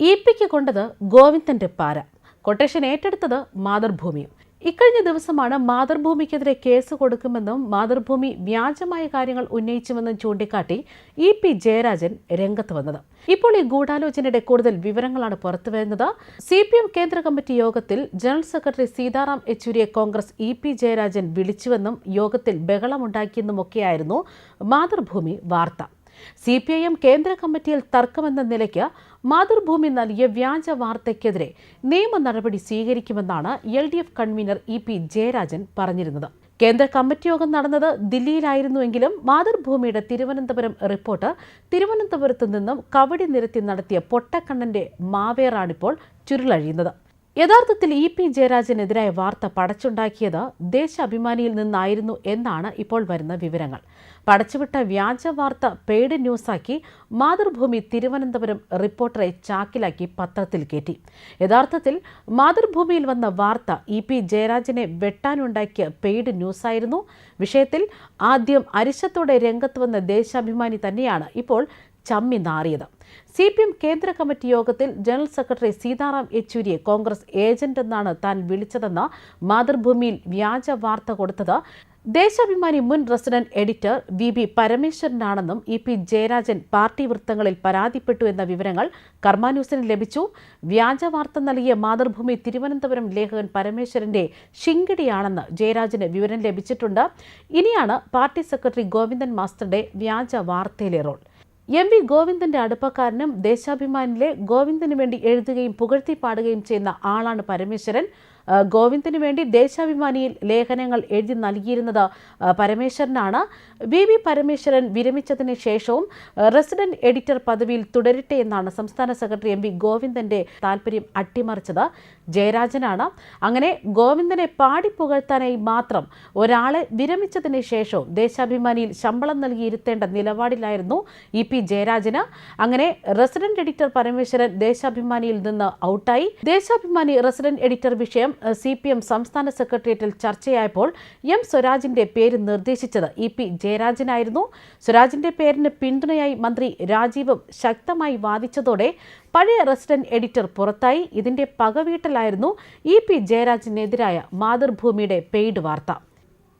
E പിക്ക് കൊണ്ടത് ഗോവിന്ദന്റെ പാര. Quotation ഏറ്റെടുത്തത് മാതൃഭൂമിയും. ഇക്കഴിഞ്ഞ ദിവസമാണ് മാതൃഭൂമിക്കെതിരെ കേസ് കൊടുക്കുമെന്നും മാതൃഭൂമി വ്യാജമായ കാര്യങ്ങൾ ഉന്നയിച്ചുവെന്നും ചൂണ്ടിക്കാട്ടി ഇ പി ജയരാജൻ രംഗത്ത് വന്നത്. ഇപ്പോൾ ഈ ഗൂഢാലോചനയുടെ കൂടുതൽ വിവരങ്ങളാണ് പുറത്തുവരുന്നത് സി പി എം കേന്ദ്ര കമ്മിറ്റി യോഗത്തിൽ ജനറൽ സെക്രട്ടറി സീതാറാം യെച്ചൂരിയെ കോൺഗ്രസ് ഇ പി ജയരാജൻ വിളിച്ചുവെന്നും യോഗത്തിൽ ബഹളമുണ്ടാക്കിയെന്നുമൊക്കെയായിരുന്നു മാതൃഭൂമി വാർത്ത. സി പി ഐ എം കേന്ദ്ര കമ്മിറ്റിയിൽ തർക്കമെന്ന നിലയ്ക്ക് മാതൃഭൂമി നൽകിയ വ്യാജ വാർത്തയ്ക്കെതിരെ നിയമ നടപടി സ്വീകരിക്കുമെന്നാണ് L D F convener E P Jayarajan പറഞ്ഞിരുന്നത്. കേന്ദ്ര കമ്മിറ്റി യോഗം നടന്നത് ദില്ലിയിലായിരുന്നുവെങ്കിലും മാതൃഭൂമിയുടെ തിരുവനന്തപുരം റിപ്പോർട്ട് തിരുവനന്തപുരത്ത് നിന്നും കവടി നിരത്തി നടത്തിയ പൊട്ടക്കണ്ണന്റെ മാവേറാണിപ്പോൾ ചുരുളഴിയുന്നത്. യഥാർത്ഥത്തിൽ ഇ പി ജയരാജനെതിരായ വാർത്ത പടച്ചുണ്ടാക്കിയത് ദേശാഭിമാനിയിൽ നിന്നായിരുന്നു എന്നാണ് ഇപ്പോൾ വരുന്ന വിവരങ്ങൾ. പടച്ചുവിട്ട വ്യാജ വാർത്ത പെയ്ഡ് ന്യൂസാക്കി മാതൃഭൂമി തിരുവനന്തപുരം റിപ്പോർട്ടറെ ചാക്കിലാക്കി പത്രത്തിൽ കയറ്റി. യഥാർത്ഥത്തിൽ മാതൃഭൂമിയിൽ വന്ന വാർത്ത ഇ പി ജയരാജനെ വെട്ടാനുണ്ടാക്കിയ പെയ്ഡ് ന്യൂസായിരുന്നു. വിഷയത്തിൽ ആദ്യം അരിശത്തോടെ രംഗത്ത് വന്ന ദേശാഭിമാനി തന്നെയാണ് ഇപ്പോൾ ചമ്മി നാറിയത്. സി പി എം കേന്ദ്ര കമ്മിറ്റി യോഗത്തിൽ ജനറൽ സെക്രട്ടറി സീതാറാം യെച്ചൂരിയെ കോൺഗ്രസ് ഏജന്റ് എന്നാണ് താൻ വിളിച്ചതെന്ന് മാതൃഭൂമിയിൽ വ്യാജ വാർത്ത കൊടുത്തത് ദേശാഭിമാനി മുൻ റെസിഡന്റ് എഡിറ്റർ വി ബി പരമേശ്വരനാണെന്നും ഇ പി ജയരാജൻ പാർട്ടി വൃത്തങ്ങളിൽ പരാതിപ്പെട്ടു എന്ന വിവരങ്ങൾ കർമാന്യൂസിന് ലഭിച്ചു. വ്യാജ വാർത്ത നൽകിയ മാതൃഭൂമി തിരുവനന്തപുരം ലേഖകൻ പരമേശ്വരന്റെ ശിങ്കിടിയാണെന്ന് ജയരാജന് വിവരം ലഭിച്ചിട്ടുണ്ട്. ഇനിയാണ് പാർട്ടി സെക്രട്ടറി ഗോവിന്ദൻ മാസ്റ്ററുടെ വ്യാജ വാർത്തയിലെ റോൾ. എം വി ഗോവിന്ദന്റെ അടുപ്പക്കാരനും ദേശാഭിമാനിലെ ഗോവിന്ദന് വേണ്ടി എഴുതുകയും പുകഴ്ത്തി പാടുകയും ചെയ്യുന്ന ആളാണ് പരമേശ്വരൻ. ഗോവിന്ദന് വേണ്ടി ദേശാഭിമാനിയിൽ ലേഖനങ്ങൾ എഴുതി നൽകിയിരുന്നത് പരമേശ്വരനാണ്. വി വി പരമേശ്വരൻ വിരമിച്ചതിന് ശേഷവും റെസിഡന്റ് എഡിറ്റർ പദവിയിൽ തുടരട്ടെ എന്നാണ് സംസ്ഥാന സെക്രട്ടറി എം വി ഗോവിന്ദന്റെ താല്പര്യം അട്ടിമറിച്ചത്. ജയരാജനാണ്. അങ്ങനെ ഗോവിന്ദനെ പാടി പുകഴ്ത്താനായി മാത്രം ഒരാളെ വിരമിച്ചതിന് ശേഷവും ദേശാഭിമാനിയിൽ ശമ്പളം നൽകിയിരുത്തേണ്ട നിലപാടിലായിരുന്നു ഇ പി ജയരാജന്. അങ്ങനെ റെസിഡന്റ് എഡിറ്റർ പരമേശ്വരൻ ദേശാഭിമാനിയിൽ നിന്ന് ഔട്ടായി. ദേശാഭിമാനി റെസിഡന്റ് എഡിറ്റർ വിഷയം സി പി എം സംസ്ഥാന സെക്രട്ടേറിയറ്റിൽ ചർച്ചയായപ്പോൾ എം സ്വരാജിന്റെ പേര് നിർദ്ദേശിച്ചത് ഇ പി ജയരാജനായിരുന്നു. സ്വരാജിന്റെ പേരിന് പിന്തുണയായി മന്ത്രി രാജീവും ശക്തമായി വാദിച്ചതോടെ പഴയ റെസിഡന്റ് എഡിറ്റർ പുറത്തായി. ഇതിന്റെ പകവീട്ടലായിരുന്നു ഇ പി ജയരാജനെതിരായ മാതൃഭൂമിയുടെ പെയ്ഡ് വാർത്ത.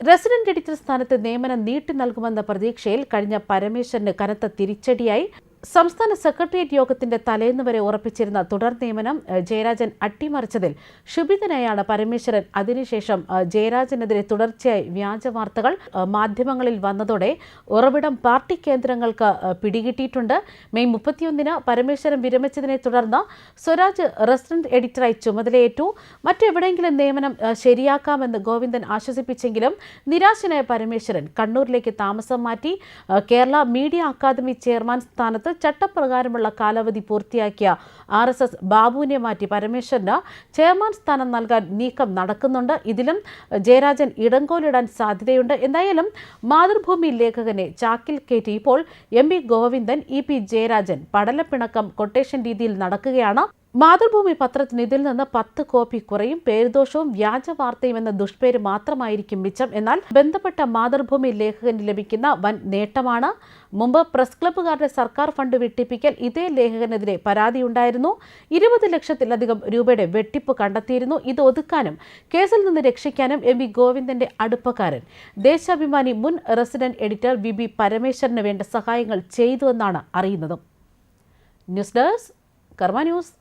റെസിഡന്റ് എഡിറ്റർ സ്ഥാനത്ത് നിയമനം നീട്ടി നൽകുമെന്ന പ്രതീക്ഷയിൽ കഴിഞ്ഞ പരമേശ്വരന് കനത്ത തിരിച്ചടിയായി. സംസ്ഥാന സെക്രട്ടേറിയറ്റ് യോഗത്തിന്റെ തലേന്ന് വരെ ഉറപ്പിച്ചിരുന്ന തുടർ നിയമനം ജയരാജൻ അട്ടിമറിച്ചതിൽ ക്ഷുഭിതനായാണ് പരമേശ്വരൻ. അതിനുശേഷം ജയരാജനെതിരെ തുടർച്ചയായി വ്യാജ വാർത്തകൾ മാധ്യമങ്ങളിൽ വന്നതോടെ ഉറവിടം പാർട്ടി കേന്ദ്രങ്ങൾക്ക് പിടികിട്ടിയിട്ടുണ്ട്. മെയ് മുപ്പത്തിയൊന്നിന് പരമേശ്വരൻ വിരമിച്ചതിനെ തുടർന്ന് സ്വരാജ് റെസിഡന്റ് എഡിറ്ററായി ചുമതലയേറ്റു. മറ്റെവിടെയെങ്കിലും നിയമനം ശരിയാക്കാമെന്ന് ഗോവിന്ദൻ ആശ്വസിപ്പിച്ചെങ്കിലും നിരാശനായ പരമേശ്വരൻ കണ്ണൂരിലേക്ക് താമസം മാറ്റി. കേരള മീഡിയ അക്കാദമി ചെയർമാൻ സ്ഥാനത്ത് ചട്ടപ്രകാരമുള്ള കാലാവധി പൂർത്തിയാക്കിയ ആർ എസ് എസ് ബാബുവിനെ മാറ്റി പരമേശ്വരന് ചെയർമാൻ സ്ഥാനം നൽകാൻ നീക്കം നടക്കുന്നുണ്ട്. ഇതിലും ജയരാജൻ ഇടങ്കോലിടാൻ സാധ്യതയുണ്ട്. എന്തായാലും മാതൃഭൂമി ലേഖകനെ ചാക്കിൽ കയറ്റി ഇപ്പോൾ M P Govindan E P Jayarajan പടലപ്പിണക്കം quotation രീതിയിൽ നടക്കുകയാണ്. മാതൃഭൂമി പത്രത്തിന് ഇതിൽ നിന്ന് പത്ത് കോപ്പി കുറയും പേരുദോഷവും വ്യാജ വാർത്തയും എന്ന ദുഷ്പേര് മാത്രമായിരിക്കും മിച്ചം. എന്നാൽ ബന്ധപ്പെട്ട മാതൃഭൂമി ലേഖകന് ലഭിക്കുന്ന വൻ നേട്ടമാണ്. മുമ്പ് പ്രസ് ക്ലബ്ബുകാരുടെ സർക്കാർ ഫണ്ട് വെട്ടിപ്പിക്കൽ ഇതേ ലേഖകനെതിരെ പരാതിയുണ്ടായിരുന്നു. ഇരുപത് ലക്ഷത്തിലധികം രൂപയുടെ വെട്ടിപ്പ് കണ്ടെത്തിയിരുന്നു. ഇത് ഒതുക്കാനും കേസിൽ നിന്ന് രക്ഷിക്കാനും എം വി ഗോവിന്ദന്റെ അടുപ്പക്കാരൻ. ദേശാഭിമാനി മുൻ റെസിഡന്റ് എഡിറ്റർ വി ബി പരമേശ്വരന് വേണ്ട സഹായങ്ങൾ ചെയ്തുവെന്നാണ് അറിയുന്നത്. News desk Karma news.